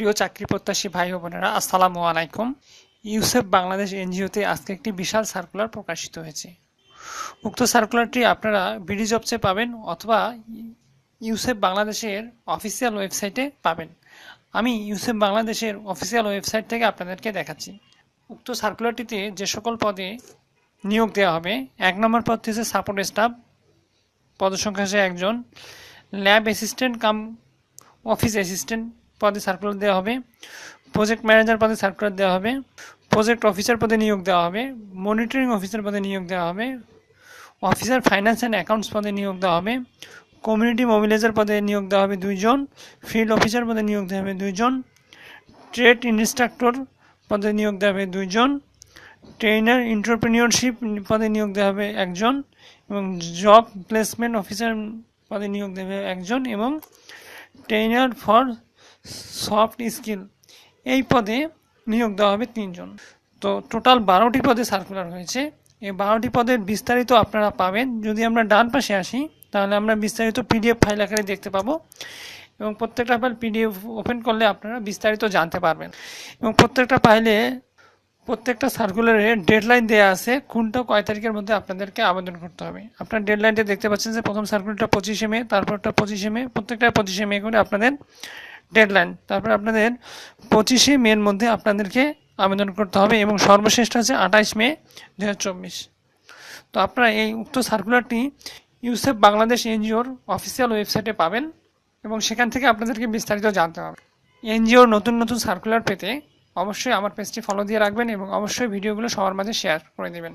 প্রিয় চাকরি প্রত্যাশী ভাই বোনেরা, আসসালামু আলাইকুম। ইউসেফ বাংলাদেশ এনজিওতে আজকে একটি বিশাল সার্কুলার প্রকাশিত হয়েছে। উক্ত সার্কুলারটি আপনারা বিডি জবসে পাবেন অথবা ইউসেফ বাংলাদেশের অফিসিয়াল ওয়েবসাইটে পাবেন। আমি ইউসেফ বাংলাদেশের অফিসিয়াল ওয়েবসাইট থেকে আপনাদেরকে দেখাচ্ছি। উক্ত সার্কুলারটিতে যে সকল পদে নিয়োগ দেওয়া হবে, এক নম্বর পদটি হচ্ছে সাপোর্ট স্টাফ পদসংখ্যা হচ্ছে একজন। Lab assistant cum office assistant পদে সার্কুলার দেওয়া হবে প্রজেক্ট ম্যানেজার পদে সার্কুলার দেওয়া হবে প্রজেক্ট অফিসার পদে নিয়োগ দেওয়া হবে মনিটরিং অফিসার পদে নিয়োগ দেওয়া হবে অফিসার ফাইন্যান্স অ্যান্ড অ্যাকাউন্টস পদে নিয়োগ দেওয়া হবে কমিউনিটি মোবিলাইজার পদে নিয়োগ দেওয়া হবে দুইজন ফিল্ড অফিসার পদে নিয়োগ দেওয়া হবে দুইজন ট্রেড ইনস্ট্রাক্টর পদে নিয়োগ দেওয়া হবে দুইজন ট্রেনার এন্টারপ্রেনিয়রশিপ পদে নিয়োগ দেওয়া হবে একজন এবং জব প্লেসমেন্ট অফিসার পদে নিয়োগ দেবে একজন এবং ট্রেনার ফর সফট স্কিল এই পদে নিয়োগ দেওয়া হবে তিনজন। তো টোটাল বারোটি পদে সার্কুলার হয়েছে। এই বারোটি পদের বিস্তারিত আপনারা পাবেন। যদি আমরা ডান পাশে আসি, তাহলে আমরা বিস্তারিত পিডিএফ ফাইল আকারে দেখতে পাবো এবং প্রত্যেকটা ফাইল পিডিএফ ওপেন করলে আপনারা বিস্তারিত জানতে পারবেন। এবং প্রত্যেকটা ফাইলে প্রত্যেকটা সার্কুলারে ডেডলাইন দেওয়া আছে। কোনটা কয় তারিখের মধ্যে আপনাদেরকে আবেদন করতে হবে। আপনার ডেডলাইনটা দেখতে পাচ্ছেন যে প্রথম সার্কুলারটা পঁচিশে মে, তারপরটা পঁচিশে মে, প্রত্যেকটা পঁচিশে মে করে আপনাদের ডেডলাইন তারপর আপনাদের পঁচিশে মের মধ্যে আপনাদেরকে আবেদন করতে হবে এবং সর্বশেষটা হচ্ছে আঠাইশ মে দু হাজার চব্বিশ। তো আপনারা এই উক্ত সার্কুলারটি ইউসেফ বাংলাদেশ এনজিওর অফিসিয়াল ওয়েবসাইটে পাবেন এবং সেখান থেকে আপনাদেরকে বিস্তারিত জানতে হবে। এনজিওর নতুন নতুন সার্কুলার পেতে অবশ্যই আমার পেজটি ফলো দিয়ে রাখবেন এবং অবশ্যই ভিডিওগুলো সবার মাঝে শেয়ার করে দেবেন